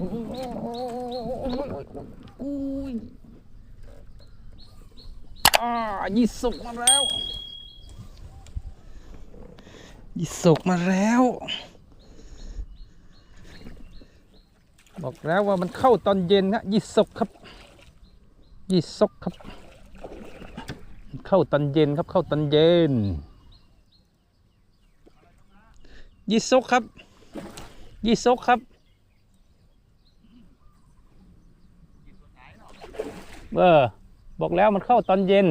อุ้ยอ่ายี่สุกมาแล้ว ยี่สุกมาแล้ว บอกแล้วว่ามันเข้าตอนเย็นนะยี่สุกครับ ยี่สุกครับ เข้าตอนเย็นครับ เข้าตอนเย็น ยี่สุกครับ ยี่สุกครับ เออ บอกแล้วมันเข้าตอนเย็น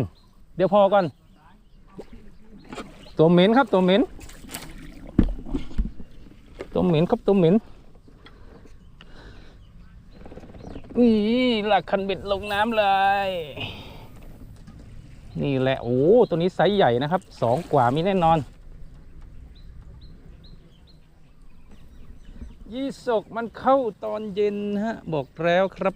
เดี๋ยวพอก่อน ตัวเหม็นครับตัวเหม็นตัวเหม็นครับตัวเหม็นนี่หลักคันเบ็ดลงน้ำเลย นี่แหละโอ้ตัวนี้ไซส์ใหญ่นะครับสองกว่ามีแน่นอน ยี่สกมันเข้าตอนเย็นฮะ บอกแล้วครับ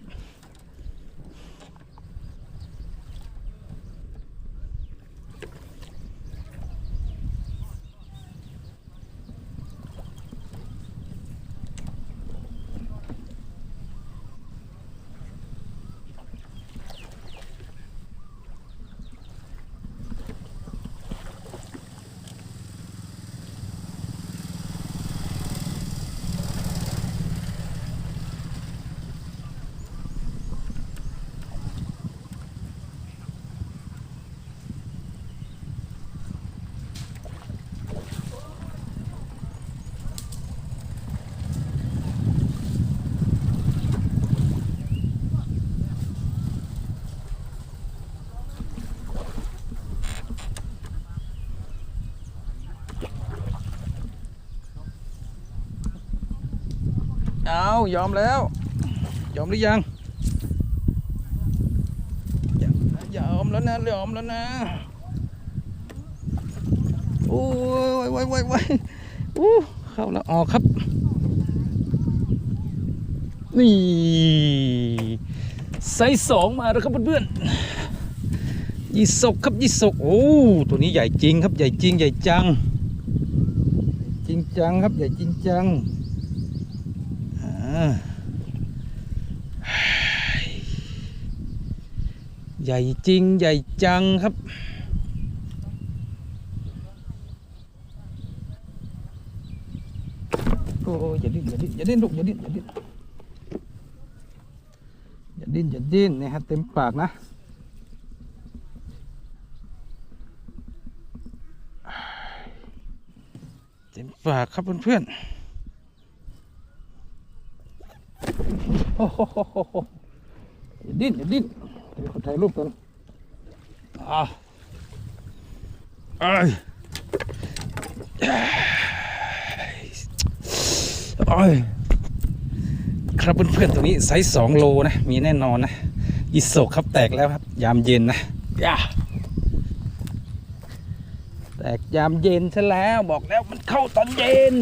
เอายอมแล้ว ยอมหรือยัง ยอมแล้วนะยอมแล้วนะ โอ้ยไว้ไว้ไว้อู้เข้าแล้วออกครับ นี่ไซส์สองมาแล้วครับเพื่อนๆยี่สกครับยี่สกโอ้ตัวนี้ใหญ่จริงครับใหญ่จริงใหญ่จัง จริงจังครับใหญ่จริงจัง ใหญ่จริงใหญ่จังครับ โอ้ยอย่าดิ้นอย่าดิ้นอย่าดิ้นลูกอย่าดิ้นอย่าดิ้นอย่าดิ้นอย่าดิ้นนะฮะเต็มปากนะเต็มปากครับเพื่อนๆ โอ้โหดิ้นดิ้นเดี๋ยวถ่ายรูปกันอ่าเอ้ยเอ้ยครับเพื่อนๆตัวนี้ไซส์สองโลนะ มีแน่นอนนะยิโซกครับแตกแล้วครับ ยามเย็นนะย่าแตกยามเย็นซะแล้วบอกแล้วมันเข้าตอนเย็น